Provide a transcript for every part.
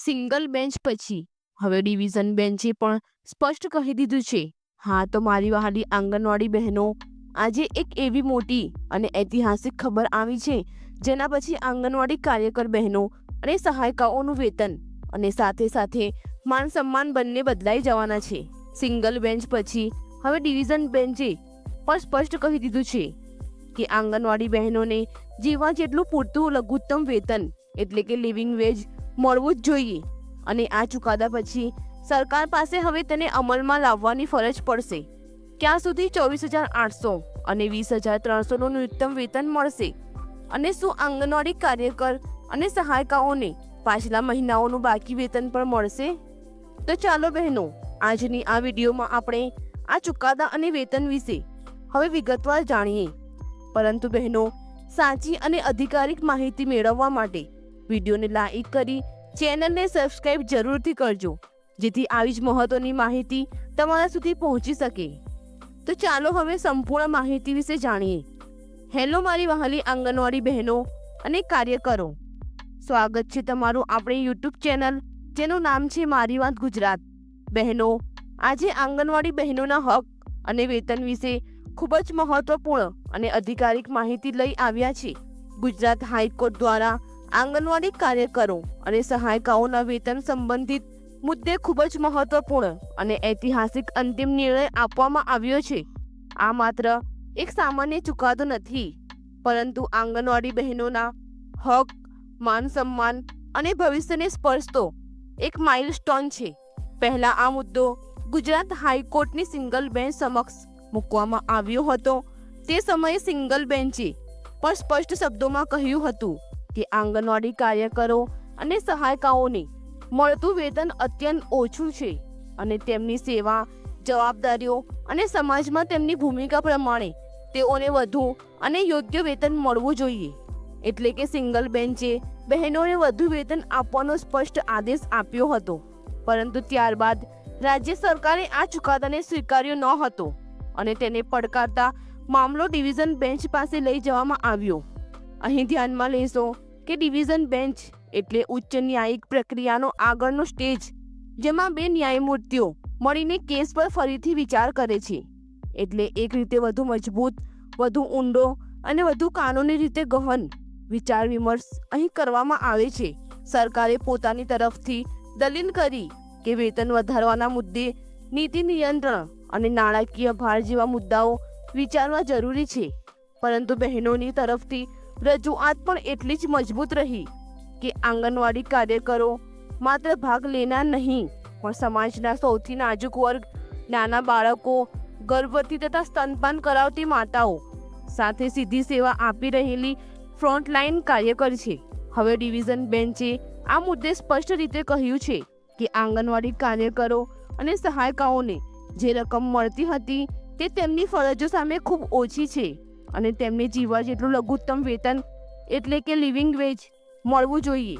Single bench પછી. હવે division બેન્ચે પણ સ્પષ્ટ કહી દીધું છે, હા, તો મારી વહાલી આંગણવાડી બહેનો, આજે એક એવી મોટી અને ઐતિહાસિક ખબર આવી છે, જેના પછી આંગણવાડી કાર્યકર બહેનો અને સહાયકાઓનું વેતન અને સાથે સાથે માન સન્માન બંને બદલાઈ જવાના છે. સિંગલ બેન્ચ પછી હવે ડિવિઝન બેન્ચે પણ સ્પષ્ટ કહી દીધું છે કે આંગણવાડી બહેનોને જેવા જેટલું પૂરતું લઘુત્તમ વેતન એટલે કે લિવિંગ વેજ મળવું જ જોઈએ. અને આ ચુકાદા પછી સરકાર પાસે હવે તેને અમલમાં લાવવાની ફરજ પડશે. ક્યાં સુધી ચોવીસ હજાર આઠસો અને વીસ હજાર ત્રણસોનું ન્યૂનતમ વેતન મળશે? અને શું આંગણવાડી કાર્યકર અને સહાયકાઓને પાછલા મહિનાઓનું બાકી વેતન પણ મળશે? તો ચાલો બહેનો, આજની આ વિડીયોમાં આપણે આ ચુકાદા અને વેતન વિશે હવે વિગતવાર જાણીએ. પરંતુ બહેનો, સાચી અને અધિકારિક માહિતી મેળવવા માટે વિડીયોને લાઈક કરી ચેનલને સબસ્ક્રાઇબ જરૂરથી કરજો, જેથી આવી જ મહત્વની માહિતી તમારા સુધી પહોંચી શકે. તો ચાલો હવે સંપૂર્ણ માહિતી વિશે જાણીએ. હેલો મારી વહાલી આંગણવાડી બહેનો અને કાર્યકરો. સ્વાગત છે તમારું આપણી યુટ્યુબ ચેનલ જેનું નામ છે મારી વાત ગુજરાત. બહેનો, આજે આંગણવાડી બહેનોના હક અને વેતન વિશે ખૂબ જ મહત્વપૂર્ણ અને અધિકારિક માહિતી લઈ આવ્યા છે ગુજરાત હાઈકોર્ટ દ્વારા આંગણવાડી કાર્યકરો અને સહાયિકાઓના વેતન સંબંધિત મુદ્દે ખૂબ જ મહત્વપૂર્ણ અને ઐતિહાસિક અંતિમ નિર્ણય આપવામાં આવ્યો છે. આ માત્ર એક સામાન્ય ચુકાદો નથી, પરંતુ આંગણવાડી બહેનોના હક, માન સન્માન અને ભવિષ્યને સ્પર્શતો એક માઇલસ્ટોન છે. પહેલા આ મુદ્દો ગુજરાત હાઈકોર્ટની સિંગલ બેન્ચ સમક્ષ મૂકવામાં આવ્યો હતો. તે સમયે સિંગલ બેન્ચે પણ સ્પષ્ટ શબ્દોમાં કહ્યું હતું કે આંગણવાડી કાર્યકરો અને સહાયકાઓને મળતું વેતન અત્યંત ઓછું છે અને તેમની સેવા, જવાબદારીઓ અને સમાજમાં તેમની ભૂમિકા પ્રમાણે તેઓને વધુ અને યોગ્ય વેતન મળવું જોઈએ. એટલે કે સિંગલ બેન્ચે બહેનોને વધુ વેતન આપવાનો સ્પષ્ટ આદેશ આપ્યો હતો. પરંતુ ત્યારબાદ રાજ્ય સરકારે આ ચુકાદાને સ્વીકાર્યો ન હતો અને તેને પડકારતા મામલો ડિવિઝન બેન્ચ પાસે લઈ જવામાં આવ્યો. અહીં ધ્યાનમાં લેશો કે ડિવિઝન બેન્ચ એટલે ઉચ્ચ ન્યાયિક પ્રક્રિયાનો આગળનો સ્ટેજ, જેમાં બે ન્યાયમૂર્તિઓ મળીને કેસ પર ફરીથી વિચાર કરે છે. એટલે એક રીતે વધુ મજબૂત, વધુ ઊંડો અને વધુ કાનૂની રીતે ગહન વિચાર વિમર્શ અહીં કરવામાં આવે છે. સરકારે પોતાની તરફથી દલીલ કરી કે વેતન વધારવાના મુદ્દે નીતિ નિયંત્રણ અને નાણાકીય ભાર જેવા મુદ્દાઓ વિચારવા જરૂરી છે. પરંતુ બહેનોની તરફથી રજૂઆત પણ એટલી જ મજબૂત રહી કે આંગણવાડી કાર્યકરો માત્ર ભાગ લેનાર નહીં, પણ સમાજના સૌથી નાજુક વર્ગ, નાના બાળકો, ગર્ભવતી તથા સ્તનપાન કરાવતી માતાઓ સાથે સીધી સેવા આપી રહેલી ફ્રન્ટલાઇન કાર્યકર છે. હવે ડિવિઝન બેન્ચે આ મુદ્દે સ્પષ્ટ રીતે કહ્યું છે કે આંગણવાડી કાર્યકરો અને સહાયકાઓને જે રકમ મળતી હતી તે તેમની ફરજો સામે ખૂબ ઓછી છે. અને તેમને જીવવા જેટલું લઘુત્તમ વેતન એટલે કે લિવિંગ વેજ મળવું જોઈએ.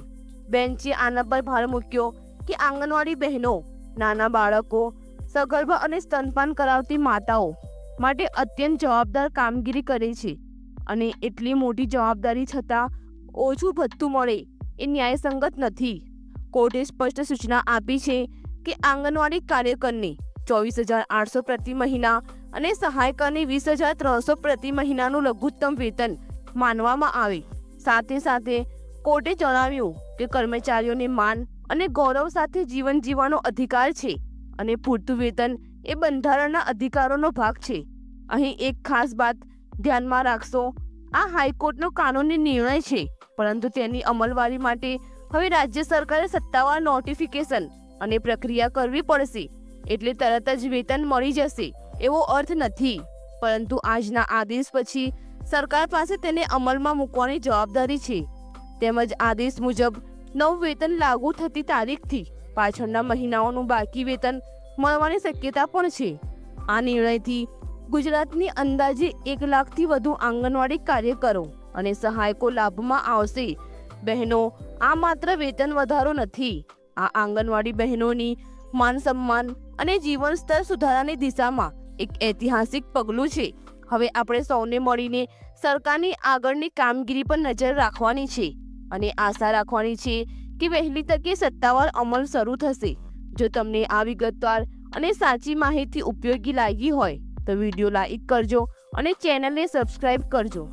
બેન્ચે આના પર ભાર મૂક્યો કે આંગણવાડી બહેનો, નાના બાળકો, સગર્ભ અને સ્તનપાન કરાવતી માતાઓ માટે અત્યંત જવાબદાર કામગીરી કરે છે. અને એટલી મોટી જવાબદારી છતાં ઓછું ભથ્થું મળે એ ન્યાયસંગત નથી. કોર્ટે સ્પષ્ટ સૂચના આપી છે કે આંગણવાડી કાર્યકરને ચોવીસ હજાર આઠસો પ્રતિ મહિના અને સહાયકને વીસ હજાર ત્રણસો પ્રતિ મહિનાનું લઘુત્તમ વેતન માનવામાં આવે. સાથે સાથે કોર્ટે જણાવ્યું કે કર્મચારીઓને માન અને ગૌરવ સાથે જીવન જીવવાનો અધિકાર છે અને પૂરતું વેતન એ બંધારણના અધિકારોનો ભાગ છે. અહીં એક ખાસ વાત ધ્યાનમાં રાખશો, આ હાઈકોર્ટનો કાનૂની નિર્ણય છે, પરંતુ તેની અમલવારી માટે હવે રાજ્ય સરકારે સત્તાવાર નોટિફિકેશન અને પ્રક્રિયા કરવી પડશે, એટલે તરત જ વેતન મળી જશે. એવો અર્થ નથી. પરંતુ આજના આદેશ પછી સરકાર પાસે તેને અમલમાં મૂકવાની જવાબદારી છે. તેમજ આદેશ મુજબ નવું વેતન લાગુ થતી તારીખથી પાછળના મહિનાઓનું બાકી વેતન મળવાની શક્યતા પણ છે. આ નિર્ણયથી ગુજરાતની અંદાજે એક લાખથી વધુ આંગણવાડી કાર્યકરો અને સહાયકો લાભમાં આવશે. બહેનો, આ માત્ર વેતન વધારો નથી. આ આંગણવાડી બહેનોની માન સન્માન અને જીવન સ્તર સુધારાની દિશામાં એક ઐતિહાસિક પગલું છે. હવે આપણે સૌને મળીને સરકારની આગળની કામગીરી પર નજર રાખવાની છે અને આશા રાખવાની છે કે વહેલી તકે સત્તાવાર અમલ શરૂ થશે. જો તમને આ વિગતવાર અને સાચી માહિતી ઉપયોગી લાગી હોય તો વીડિયો લાઈક કરજો અને ચેનલને સબસ્ક્રાઈબ કરજો.